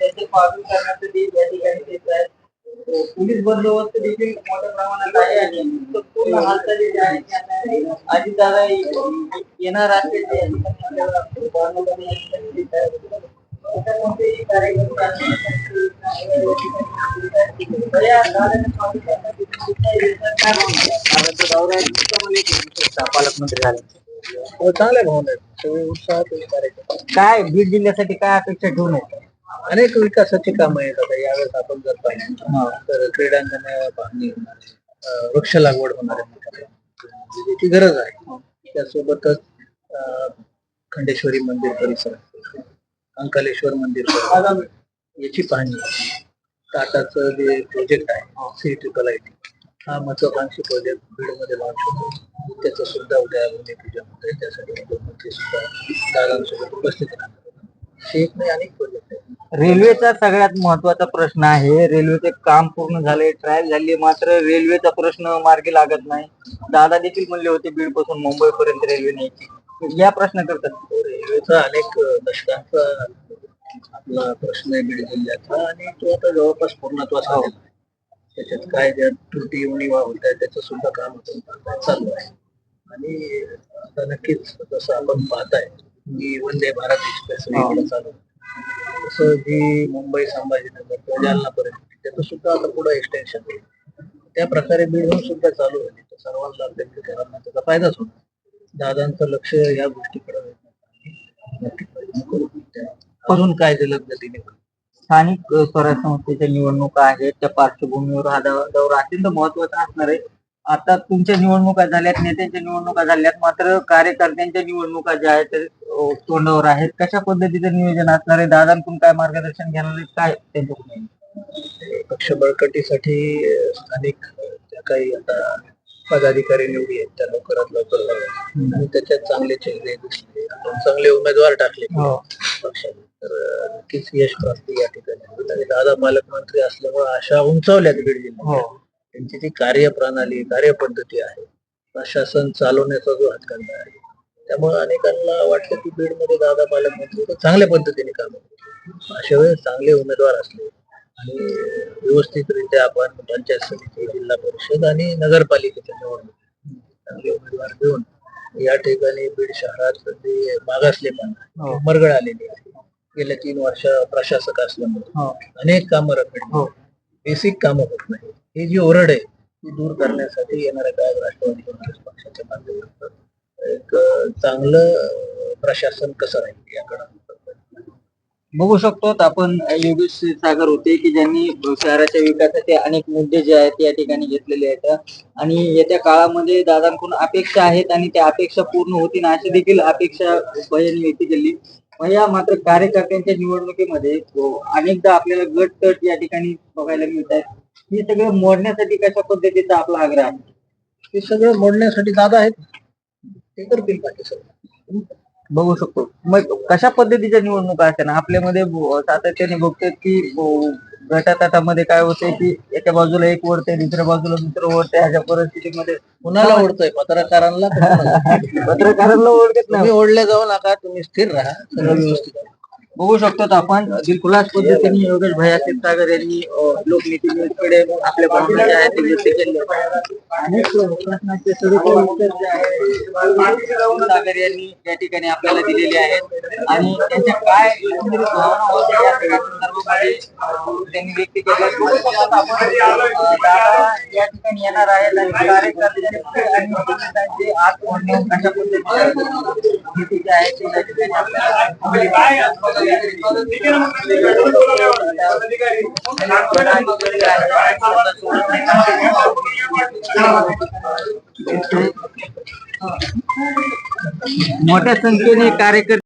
त्याचे पालन करण्यासाठी या ठिकाणी येत आहेत अ, पोलीस बंदोबस्त देखील मोठ्या प्रमाणात आहे आणि संपूर्ण हालचाली ज्या आहेत त्या आता अजितदादा येणार असल्याचे या ठिकाणी आपल्याला भावनापणे या ठिकाणी दिसत आहे. आता कोणतेही कार्यक्रम असतील, तर या दादाने स्वागत करण्यासाठी कुठल्याही दिवसात काय भावना आहे? दौरा विशेषतः पालकमंत्री झाले चांगल्या भावना आहेत सगळे उत्साहात आहे कार्यक्रम। काय बीड जिल्ह्यासाठी काय अपेक्षा ठेवून आहेत अनेक विकासाची कामं आहेत आता. यावेळेस आपण जर पाहिलं तर क्रीडांगण बांधणी होणार आहे, वृक्ष लागवड होणार आहे गरज आहे. त्यासोबतच खंडेश्वरी मंदिर परिसर अंकालेश्वर मंदिर याची पाहणी आहे. टाटाचं जे प्रोजेक्ट आहे सी ट्रिपल आय टी हा महत्वाकांक्षी प्रोजेक्ट बीडमध्ये लॉन्च होतो. त्याचं सुद्धा उद्या भूमिपूजन होत आहे. त्यासाठी मुख्यमंत्री सुद्धा दादांसोबत उपस्थित राहणार हे एक नाही अनेक प्रोजेक्ट रेल्वेचा सगळ्यात महत्त्वाचा प्रश्न आहे. रेल्वेचे काम पूर्ण झाले ट्रायल झाली मात्र रेल्वेचा प्रश्न मार्गी लागत नाही. दादा देखील म्हणले होते बीडपासून मुंबई पर्यंत रेल्वे न्यायची. या प्रश्न करतात. रेल्वेचा अनेक दशकांचा आपला प्रश्न आहे बीड जिल्ह्याचा आणि तो आता जवळपास पूर्णत्वास त्याच्यात काय ज्या त्रुटी उणीवा होत आहे त्याचं सुद्धा काम चालू आहे. आणि आता नक्कीच जसं आपण पाहताय की वंदे भारत एक्सप्रेस चालू आहे. जी मुंबई संभाजीनगर किंवा जालनापर्यंत त्याचं सुद्धा आता पुढे एक्सटेन्शन होईल. त्या प्रकारे बीडहून सुद्धा चालू आहे. तर सर्वांना घरांना त्याचा फायदाच होतो. दादांचं लक्ष या गोष्टीकडे करून अजून काय दिलं गतीने स्थानिक स्वराज स्वराज्य संस्थेच्या निवडणुका आहेत. त्या पार्श्वभूमीवर हा दौरा अत्यंत महत्त्वाचा असणार आहे. आता तुमच्या निवडणुका झाल्यात नेत्यांच्या निवडणुका झाल्यात मात्र कार्यकर्त्यांच्या निवडणुका ज्या आहेत अ, तोंडावर आहेत. कशा पद्धतीचं नियोजन असणार आहे? दादांकडून काय मार्गदर्शन घेणार आहेत? काय त्यांच्याकडून पक्ष बळकटीसाठी अं, स्थानिक अं, ज्या काही आता पदाधिकारी निवडी आहेत त्या लवकरात लवकर व्हाव्या. आणि त्याच्यात चांगले चेहरे दिसले. आपण चांगले उमेदवार टाकले. हो. पक्षाने. तर अं, नक्कीच यश प्राप्ती या ठिकाणी होईल. आणि दादा पालकमंत्री असल्यामुळे आशा उंचावल्यात बीड जिल्ह्यात. हो. त्यांची जी कार्यप्रणाली कार्यपद्धती आहे प्रशासन चालवण्याचा जो हातखंडा आहे त्यामुळे अनेकांना वाटतं की बीडमध्ये दादा पालकमंत्री तर चांगल्या पद्धतीने काम करतील. अशा वेळेस चांगले उमेदवार असले आणि व्यवस्थितरित्या आपण पंचायत समिती जिल्हा परिषद आणि नगरपालिकेच्या निवडणूक चांगले उमेदवार देऊन या ठिकाणी बीड शहरात जे मागासलेपण हो. मरगळ आलेली आहे गेल्या तीन वर्ष प्रशासक असल्यामुळे हो अनेक कामं रखडली हो. बेसिक कामं होत नाही ही जी ओरड आहे ती दूर करण्यासाठी येणाऱ्या काळात राष्ट्रवादी काँग्रेस पक्षाच्या माध्यमातून एक चांगलं प्रशासन कसं राहील याकडे बघू शकतो आपण योगेश सागर होते की ज्यांनी शहराच्या विकासाचे अनेक मुद्दे जे आहेत या ठिकाणी घेतलेले आहेत. आणि येत्या काळामध्ये दादांकडून अपेक्षा आहेत आणि त्या अपेक्षा पूर्ण होतील अशी देखील अपेक्षा भयांनी व्यक्त केली. भैया मात्र कार्यकर्त्यांच्या निवडणुकीमध्ये अनेकदा आपल्याला गट तट या ठिकाणी बघायला मिळत आहेत. हे सगळं मोडण्यासाठी कशा पद्धतीचा आपला आग्रह आहे? हे सगळं मोडण्यासाठी दादा आहेत. ते करतील बाकी सगळं? बघू शकतो. मग कशा पद्धतीच्या निवडणुका असतात? ना आपल्यामध्ये सातत्याने बघतोय की गटातटामध्ये काय होतंय की एका बाजूला एक ओढतंय दुसऱ्या बाजूला दुसरं ओढतंय ह्याच्या परिस्थितीमध्ये कुणाला ओढतोय? पत्रकारांना? पत्रकारांना तुम्ही ओढले जाऊ नका तुम्ही स्थिर राहा. सगळं व्यवस्थित. बघू शकतो आपण. दिलखुलास पद्धतीने योगेश भैया सागर यांनी अं, लोकनीती न्यूजकडे आपले भावना जे आहेत ते व्यक्त केले. अनेक प्रश्नाचे सविस्तर उत्तर जे आहे सागर यांनी या ठिकाणी आपल्याला दिलेले आहेत. आणि त्यांच्या काय एकंदरीत भावना होत्या या सगळ्या संदर्भामध्ये अं, त्यांनी व्यक्त केल्या बघू शकतो आपण अं, दादा या ठिकाणी येणार आहेत आणि कार्यकर्त्यांचे आणि मतदारांचे आत ओढणे कशा पद्धतीने स्थिती जी आहे ती या ठिकाणी आपल्याला मोठ्या संख्येने कार्यकर्ते